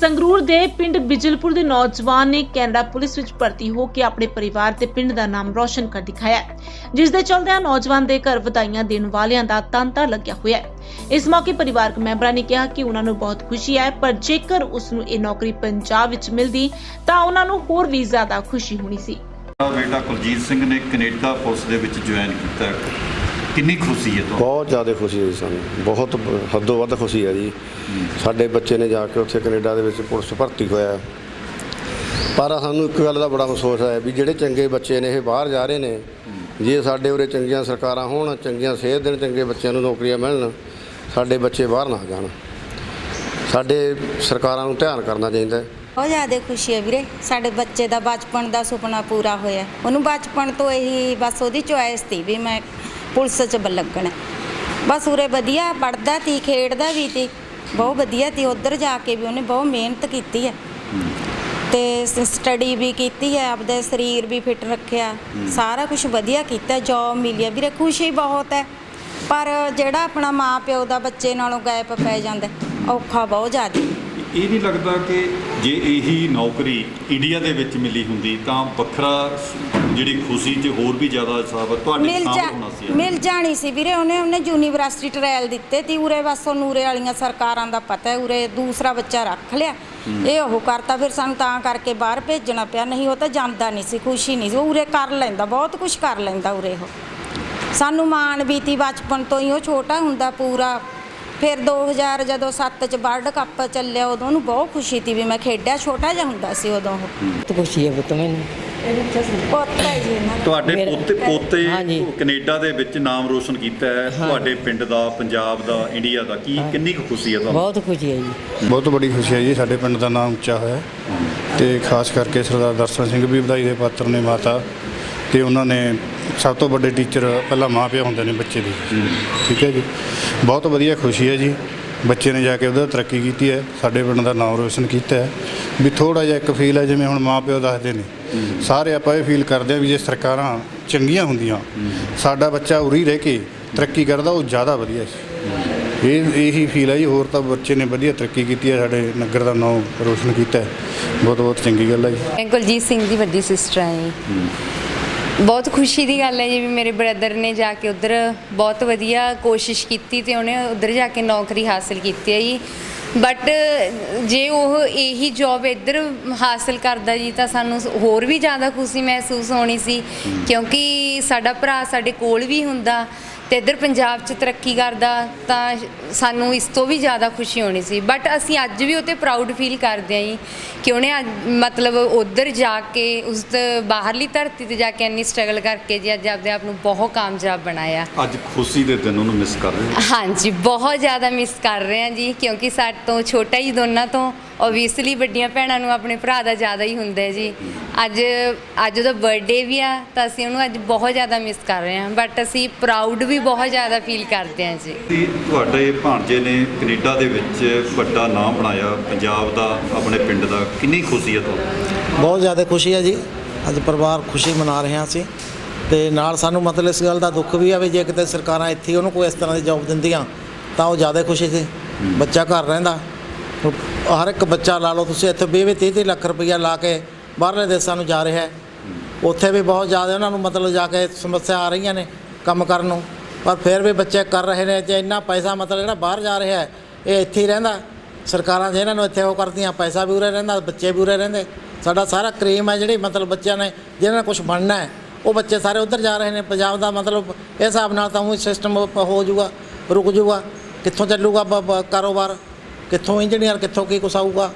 ਸੰਗਰੂਰ ਦੇ ਪਿੰਡ ਬਿਜਲਪੁਰ ਦੇ ਨੌਜਵਾਨ ਨੇ ਕੈਨੇਡਾ ਪੁਲਿਸ ਵਿੱਚ ਭਰਤੀ ਹੋ ਕੇ ਆਪਣੇ ਪਰਿਵਾਰ ਤੇ ਪਿੰਡ ਦਾ ਨਾਮ ਰੌਸ਼ਨ ਕਰ ਦਿਖਾਇਆ ਜਿਸ ਦੇ ਚਲਦਿਆਂ ਨੌਜਵਾਨ ਦੇ ਘਰ ਵਧਾਈਆਂ ਦੇਣ ਵਾਲਿਆਂ ਦਾ ਤਾਂਤਾ ਲੱਗਿਆ ਹੋਇਆ ਇਸ ਮੌਕੇ ਪਰਿਵਾਰਕ ਮੈਂਬਰਾਂ ਨੇ ਕਿਹਾ ਕਿ ਉਹਨਾਂ ਨੂੰ ਬਹੁਤ ਖੁਸ਼ੀ ਹੈ, ਪਰ ਜੇਕਰ ਉਸ ਨੂੰ ਇਹ ਨੌਕਰੀ ਪੰਜਾਬ ਵਿੱਚ ਮਿਲਦੀ, ਤਾਂ ਉਹਨਾਂ ਨੂੰ ਹੋਰ ਵੀ ਜ਼ਿਆਦਾ ਖੁਸ਼ੀ ਹੋਣੀ ਸੀ। ਮੇਰਾ ਬੇਟਾ ਕੁਲਜੀਤ ਸਿੰਘ ਨੇ ਕੈਨੇਡਾ ਪੁਲਿਸ ਦੇ ਵਿੱਚ ਜੁਆਇਨ ਕੀਤਾ ਕਿੰਨੀ ਖੁਸ਼ੀ ਹੈ ਤੁਹਾਨੂੰ? ਬਹੁਤ ਜ਼ਿਆਦਾ ਖੁਸ਼ੀ ਹੈ ਜੀ ਸਾਨੂੰ। ਬਹੁਤ ਹੱਦੋਂ ਵੱਧ ਖੁਸ਼ੀ ਹੈ ਜੀ। ਸਾਡੇ ਬੱਚੇ ਨੇ ਜਾ ਕੇ ਉੱਥੇ ਕੈਨੇਡਾ ਦੇ ਵਿੱਚ ਪੁਲਿਸ ਭਰਤੀ ਹੋਇਆ। ਪਰ ਸਾਨੂੰ ਇੱਕ ਗੱਲ ਦਾ ਬੜਾ ਅਫਸੋਸ ਹੈ ਵੀ ਜਿਹੜੇ ਚੰਗੇ ਬੱਚੇ ਨੇ ਇਹ ਬਾਹਰ ਜਾ ਰਹੇ ਨੇ ਜੇ ਸਾਡੇ ਉਰੇ ਚੰਗੀਆਂ ਸਰਕਾਰਾਂ ਹੋਣ ਚੰਗੀਆਂ ਸਿਹਤ ਦੇਣ ਚੰਗੇ ਬੱਚਿਆਂ ਨੂੰ ਨੌਕਰੀਆਂ ਮਿਲਣ ਸਾਡੇ ਬੱਚੇ ਬਾਹਰ ਨਾ ਜਾਣ। ਸਾਡੇ ਸਰਕਾਰਾਂ ਨੂੰ ਧਿਆਨ ਕਰਨਾ ਚਾਹੀਦਾ ਹੈ। ਬਹੁਤ ਜ਼ਿਆਦਾ ਖੁਸ਼ੀ ਹੈ ਵੀਰੇ। ਸਾਡੇ ਬੱਚੇ ਦਾ ਬਚਪਨ ਦਾ ਸੁਪਨਾ ਪੂਰਾ ਹੋਇਆ। ਉਹਨੂੰ ਬਚਪਨ ਤੋਂ ਇਹੀ ਬਸ ਉਹਦੀ ਚੁਆਇਸ ਸੀ ਵੀ ਮੈਂ ਪੁਲਿਸ 'ਚ ਬ- ਲੱਗਣਾ ਬਸ ਉਰੇ ਵਧੀਆ ਪੜਦਾ ਤੀ, ਖੇਡਦਾ ਵੀ ਤੀ। ਬਹੁਤ ਵਧੀਆ ਤੀ, ਉਧਰ ਜਾ ਕੇ ਵੀ ਉਹਨੇ ਬਹੁਤ ਮਿਹਨਤ ਕੀਤੀ ਹੈ। ਤੇ ਸਟੱਡੀ ਵੀ ਕੀਤੀ ਹੈ, ਆਪਦਾ ਸਰੀਰ ਵੀ ਫਿੱਟ ਰੱਖਿਆ। ਸਾਰਾ ਕੁਝ ਵਧੀਆ ਕੀਤਾ ਜੌਬ ਮਿਲੀ ਵੀਰੇ ਖੁਸ਼ੀ ਬਹੁਤ ਹੈ। ਪਰ ਜਿਹੜਾ ਆਪਣਾ ਮਾਂ ਪਿਓ ਦਾ ਬੱਚੇ ਨਾਲੋਂ ਗੈਪ ਪੈ ਜਾਂਦਾ, ਔਖਾ ਬਹੁਤ ਜ਼ਿਆਦਾ। ਇਹ ਨਹੀਂ ਲੱਗਦਾ ਕਿ ਜੇ ਇਹੀ ਨੌਕਰੀ ਇੰਡੀਆ ਦੇ ਵਿੱਚ ਮਿਲੀ ਹੁੰਦੀ ਤਾਂ ਵੱਖਰਾ ਜਿਹੜੀ ਖੁਸ਼ੀ 'ਚ ਹੋਰ ਵੀ ਜ਼ਿਆਦਾ ਹਿਸਾਬ ਤੁਹਾਡੇ ਸਾਹਮਣੇ ਹੋਣਾ ਸੀ। ਮਿਲ ਜਾਣੀ ਸੀ ਵੀਰੇ ਉਹਨੇ ਉਹਨੇ ਯੂਨੀਵਰਸਿਟੀ ਟ੍ਰਾਇਲ ਦਿੱਤੇ ਤੀ ਉਰੇ ਬਸ ਉਹ ਨੂਰੇ ਵਾਲੀਆਂ ਸਰਕਾਰਾਂ ਦਾ ਪਤਾ ਹੈ ਉਰੇ ਦੂਸਰਾ ਬੱਚਾ ਰੱਖ ਲਿਆ। ਇਹ ਉਹ ਕਰਤਾ ਫਿਰ ਸਾਨੂੰ ਤਾਂ ਕਰਕੇ ਬਾਹਰ ਭੇਜਣਾ ਪਿਆ ਨਹੀਂ ਉਹ ਤਾਂ ਜਾਂਦਾ ਨਹੀਂ ਸੀ ਖੁਸ਼ੀ ਨਹੀਂ ਸੀ ਉਹ ਉਰੇ ਕਰ ਲੈਂਦਾ ਬਹੁਤ ਕੁਝ ਕਰ ਲੈਂਦਾ ਉਰੇ ਉਹ। ਸਾਨੂੰ ਮਾਣ ਵੀ ਤੀ ਬਚਪਨ ਤੋਂ ਹੀ ਉਹ ਛੋਟਾ ਹੁੰਦਾ ਪੂਰਾ। ਫਿਰ 2000 ਜਦੋਂ 7 ਚ ਵਰਲਡ ਕੱਪ ਚੱਲਿਆ ਉਦੋਂ ਉਹਨੂੰ ਬਹੁਤ ਖੁਸ਼ੀ ਤੀ ਵੀ ਮੈਂ ਖੇਡਿਆ ਛੋਟਾ ਜਿਹਾ ਹੁੰਦਾ ਸੀ ਉਦੋਂ ਉਹ। ਬਹੁਤ ਖੁਸ਼ੀ ਹੈ ਪੁੱਤ ਮੈਨੂੰ। ਪੁੱਤ ਹੈ ਜੀ ਇਹਨਾਂ ਦਾ। ਤੁਹਾਡੇ ਮੇਰਾ- ਪੋਤੇ ਪੋਤੇ। ਕੈਨੇਡਾ ਦੇ ਵਿੱਚ ਨਾਮ ਰੋਸ਼ਨ ਕੀਤਾ ਹੈ ਤੁਹਾਡੇ ਪਿੰਡ ਦਾ ਪੰਜਾਬ ਦਾ ਇੰਡੀਆ ਦਾ ਕੀ ਕਿੰਨੀ ਕੁ ਖੁਸ਼ੀ ਹੈ ਤੁਹਾਨੂੰ? ਬਹੁਤ ਖੁਸ਼ੀ ਹੈ ਜੀ। ਬਹੁਤ ਬੜੀ ਖੁਸ਼ੀ ਹੈ ਜੀ ਸਾਡੇ ਪਿੰਡ ਦਾ ਨਾਮ ਉੱਚਾ ਹੋਇਆ ਤੇ ਖਾਸ ਕਰਕੇ ਸਰਦਾਰ ਦਰਸ਼ਨ ਸਿੰਘ ਵੀ ਵਧਾਈ ਦੇ ਪਾਤਰ ਨੇ ਮਾਤਾ ਤੇ ਉਹਨਾਂ ਨੇ ਸਭ ਤੋਂ ਵੱਡੇ ਟੀਚਰ ਪਹਿਲਾਂ ਮਾਂ ਪਿਓ ਹੁੰਦੇ ਨੇ ਬੱਚੇ ਦੇ। ਠੀਕ ਹੈ ਜੀ? ਬਹੁਤ ਵਧੀਆ ਖੁਸ਼ੀ ਹੈ ਜੀ। ਬੱਚੇ ਨੇ ਜਾ ਕੇ ਉਹਦਾ ਤਰੱਕੀ ਕੀਤੀ ਹੈ। ਸਾਡੇ ਪਿੰਡ ਦਾ ਨਾਮ ਰੋਸ਼ਨ ਕੀਤਾ ਹੈ। ਵੀ ਥੋੜਾ ਜਿਹਾ ਇੱਕ ਫੀਲ ਹੈ, ਜਿਵੇਂ ਹੁਣ ਮਾਂ ਪਿਓ ਦੱਸਦੇ ਨੇ। ਸਾਰੇ ਆਪਾਂ ਇਹ ਫੀਲ ਕਰਦੇ ਆ ਵੀ ਜੇ ਸਰਕਾਰਾਂ ਚੰਗੀਆਂ ਹੁੰਦੀਆਂ, ਸਾਡਾ ਬੱਚਾ ਉਰੀ ਰਹਿ ਕੇ ਤਰੱਕੀ ਕਰਦਾ, ਉਹ ਜ਼ਿਆਦਾ ਵਧੀਆ ਸੀ ਇਹ, ਇਹੀ ਫੀਲ ਹੈ ਜੀ। ਹੋਰ ਤਾਂ ਬੱਚੇ ਨੇ ਵਧੀਆ ਤਰੱਕੀ ਕੀਤੀ ਹੈ। ਸਾਡੇ ਨਗਰ ਦਾ ਨਾਮ ਰੋਸ਼ਨ ਕੀਤਾ ਹੈ। ਬਹੁਤ ਬਹੁਤ ਚੰਗੀ ਗੱਲ ਹੈ ਜੀ। ਮੈਂ ਸਿੰਘ ਦੀ ਵੱਡੀ ਸਿਸਟਰ ਹੈ ਜੀ। ਬਹੁਤ ਖੁਸ਼ੀ ਦੀ ਗੱਲ ਹੈ ਜੀ ਵੀ ਮੇਰੇ ਬ੍ਰਦਰ ਨੇ ਜਾ ਕੇ ਉਧਰ ਬਹੁਤ ਵਧੀਆ ਕੋਸ਼ਿਸ਼ ਕੀਤੀ ਤੇ ਉਹਨੇ ਉਧਰ ਜਾ ਕੇ ਨੌਕਰੀ ਹਾਸਲ ਕੀਤੀ ਹੈ ਜੀ। ਬਟ ਜੇ ਉਹ ਇਹੀ ਜੌਬ ਇੱਧਰ ਹਾਸਲ ਕਰਦਾ ਜੀ ਤਾਂ ਸਾਨੂੰ ਹੋਰ ਵੀ ਜ਼ਿਆਦਾ ਖੁਸ਼ੀ ਮਹਿਸੂਸ ਹੋਣੀ ਸੀ, ਕਿਉਂਕਿ ਸਾਡਾ ਭਰਾ ਸਾਡੇ ਕੋਲ ਵੀ ਹੁੰਦਾ ਤੇ ਇੱਧਰ ਪੰਜਾਬ 'ਚ ਤਰੱਕੀ ਕਰਦਾ ਤਾਂ ਸਾਨੂੰ ਇਸ ਤੋਂ ਵੀ ਜ਼ਿਆਦਾ ਖੁਸ਼ੀ ਹੋਣੀ ਸੀ। ਬਟ ਅਸੀਂ ਅੱਜ ਵੀ ਉਹ 'ਤੇ ਪ੍ਰਾਊਡ ਫੀਲ ਕਰਦੇ ਹਾਂ ਜੀ ਕਿ ਉਹਨੇ ਅੱਜ ਮਤਲਬ ਉਧਰ ਜਾ ਕੇ ਉਸ ਤ- ਬਾਹਰਲੀ ਧਰਤੀ ਤੇ ਜਾ ਕੇ ਇੰਨੀ ਸਟਰਗਲ ਕਰਕੇ ਜੀ ਅੱਜ ਆਪਦੇ ਆਪ ਨੂੰ ਬਹੁਤ ਕਾਮਯਾਬ ਬਣਾਇਆ। ਅੱਜ ਖੁਸ਼ੀ ਦੇ ਦਿਨ ਉਹਨੂੰ ਮਿਸ ਕਰ ਰਹੇ ਹੋ? ਹਾਂਜੀ ਬਹੁਤ ਜ਼ਿਆਦਾ ਮਿਸ ਕਰ ਰਹੇ ਹਾਂ ਜੀ ਕਿਉਂਕਿ ਸਾਡੇ ਤੋਂ ਛੋਟਾ ਹੀ ਦੋਨਾਂ ਤੋਂ ਓਬਵੀਅਸਲੀ ਵੱਡੀਆਂ ਭੈਣਾਂ ਨੂੰ ਆਪਣੇ ਭਰਾ ਦਾ ਜ਼ਿਆਦਾ ਹੀ ਹੁੰਦਾ ਹੈ ਜੀ। ਅੱਜ ਅੱਜ ਉਹਦਾ ਬਰਥਡੇ ਵੀ ਆ ਤਾਂ ਅਸੀਂ ਉਹਨੂੰ ਅੱਜ ਬਹੁਤ ਜ਼ਿਆਦਾ ਮਿਸ ਕਰ ਰਹੇ ਹਾਂ। ਬਟ ਅਸੀਂ ਪ੍ਰਾਊਡ ਵੀ ਬਹੁਤ ਜ਼ਿਆਦਾ ਫੀਲ ਕਰਦੇ ਹਾਂ ਜੀ। ਤੇ ਤੁਹਾਡੇ ਭਾਣਜੇ ਨੇ ਕੈਨੇਡਾ ਦੇ ਵਿੱਚ ਵੱਡਾ ਨਾਮ ਬਣਾਇਆ ਪੰਜਾਬ ਦਾ ਆਪਣੇ ਪਿੰਡ ਦਾ। ਕਿੰਨੀ ਖੁਸ਼ੀ ਹੈ ਤੁਹਾਨੂੰ? ਬਹੁਤ ਜ਼ਿਆਦਾ ਖੁਸ਼ੀ ਹੈ ਜੀ। ਅੱਜ ਪਰਿਵਾਰ ਖੁਸ਼ੀ ਮਨਾ ਰਹੇ ਹਾਂ ਅਸੀਂ ਤੇ ਨਾਲ ਸਾਨੂੰ ਮਤਲਬ ਇਸ ਗੱਲ ਦਾ ਦੁੱਖ ਵੀ ਆ ਵੀ ਜੇ ਕਿਤੇ ਸਰਕਾਰਾਂ ਇੱਥੇ ਉਹਨੂੰ ਕੋਈ ਇਸ ਤਰ੍ਹਾਂ ਦੀ ਜੌਬ ਦਿੰਦੀਆਂ ਤਾਂ ਉਹ ਜ਼ਿਆਦਾ ਖੁਸ਼ੀ ਸੀ। ਬੱਚਾ ਘਰ ਰਹਿੰਦਾ। ਹਰ ਇੱਕ ਬੱਚਾ ਲਾ ਲਓ ਤੁਸੀਂ ਇੱਥੇ 20 30 30 ਲੱਖ ਰੁਪਈਆ ਲਾ ਕੇ ਬਾਹਰਲੇ ਦੇਸ਼ਾਂ ਨੂੰ ਜਾ ਰਿਹਾ ਹੈ। ਉੱਥੇ ਵੀ ਬਹੁਤ ਜ਼ਿਆਦਾ ਉਹਨਾਂ ਨੂੰ ਮਤਲਬ ਜਾ ਕੇ ਸਮੱਸਿਆ ਆ ਰਹੀਆਂ ਨੇ ਕੰਮ ਕਰਨ ਨੂੰ। ਪਰ ਫਿਰ ਵੀ ਬੱਚੇ ਕਰ ਰਹੇ ਨੇ ਜੇ ਇੰਨਾ ਪੈਸਾ ਮਤਲਬ ਜਿਹੜਾ ਬਾਹਰ ਜਾ ਰਿਹਾ ਹੈ, ਇਹ ਇੱਥੇ ਹੀ ਰਹਿੰਦਾ। ਸਰਕਾਰਾਂ ਜੇ ਇਹਨਾਂ ਨੂੰ ਇੱਥੇ ਉਹ ਕਰਦੀਆਂ, ਪੈਸਾ ਵੀ ਉਰੇ ਰਹਿੰਦਾ, ਬੱਚੇ ਵੀ ਉਰੇ ਰਹਿੰਦੇ। ਸਾਡਾ ਸਾਰਾ ਕਰੀਮ ਹੈ ਜਿਹੜੀ ਮਤਲਬ ਬੱਚਿਆਂ ਨੇ, ਜਿਹਨਾਂ ਨੇ ਕੁਝ ਬਣਨਾ ਹੈ, ਉਹ ਬੱਚੇ ਸਾਰੇ ਉੱਧਰ ਜਾ ਰਹੇ ਨੇ। ਪੰਜਾਬ ਦਾ ਮਤਲਬ ਇਸ ਹਿਸਾਬ ਨਾਲ ਤਾਂ ਉਹ ਸਿਸਟਮ ਹੋ ਜਾਊਗਾ, ਰੁਕ ਜਾਊਗਾ। ਕਿੱਥੋਂ ਚੱਲੂਗਾ ਬ- ਕਾਰੋਬਾਰ? ਕਿੱਥੋਂ ਇੰਜੀਨੀਅਰ ਕਿੱਥੋਂ ਕੀ ਕੁਛ ਆਊਗਾ?